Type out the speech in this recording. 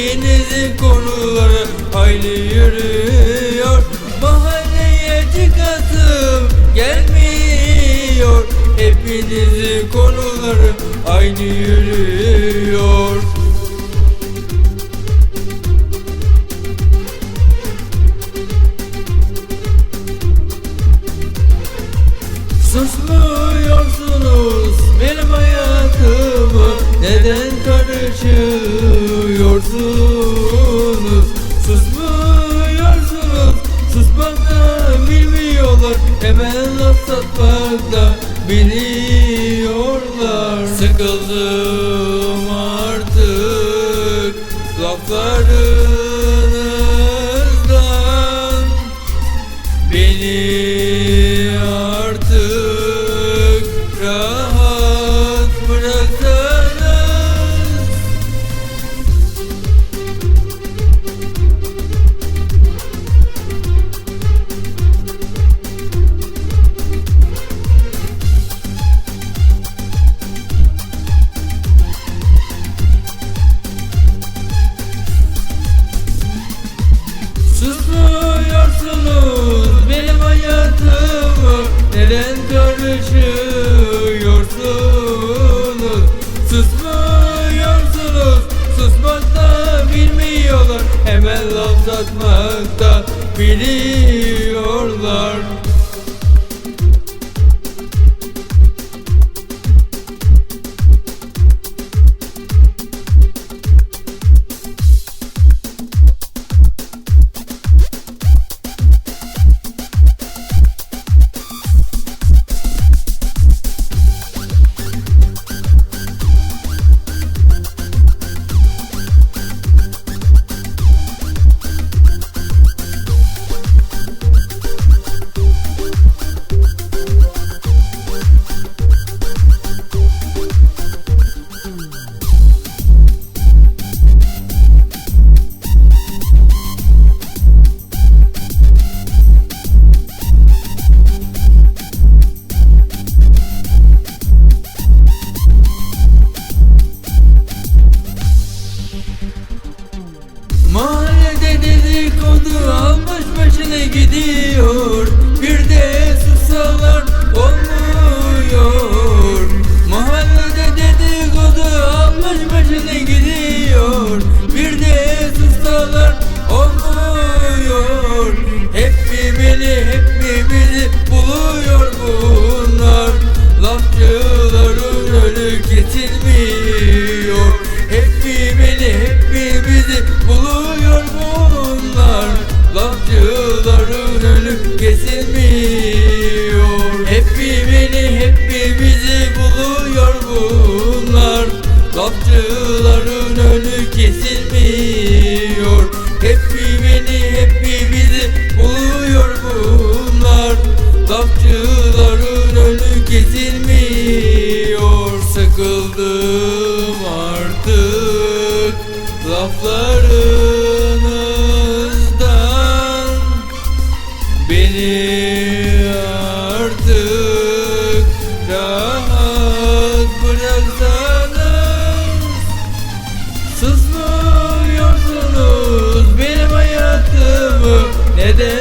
Hepinizin konuları aynı yürüyor. Mahalleye çıkasım gelmiyor. Hepinizin konuları aynı yürüyor. Susmuyorsunuz benim hayatıma Neden karışıyorsunuz Susmuyorsunuz. Susmakta bilmiyorlar. Hemen laf satmakta biliyorlar. Sıkıldım artık laflarınızdan. Beni bilmiyorlar Hemen laf satmakta biliyorlar dedikodu almış başını gidiyor. Bir de sussalar olmuyor. Mahallede dedikodu almış başını gidiyor. Bir de sussalar olmuyor. Hep birbirini hep birbiri buluyor bunlar. Lafçıların önü kesilmiyor. Hep birbirini hep birbiri buluyor bunlar. Lafçıların önü kesilmiyor. Sıkıldım artık laflarınızdan. Beni Neden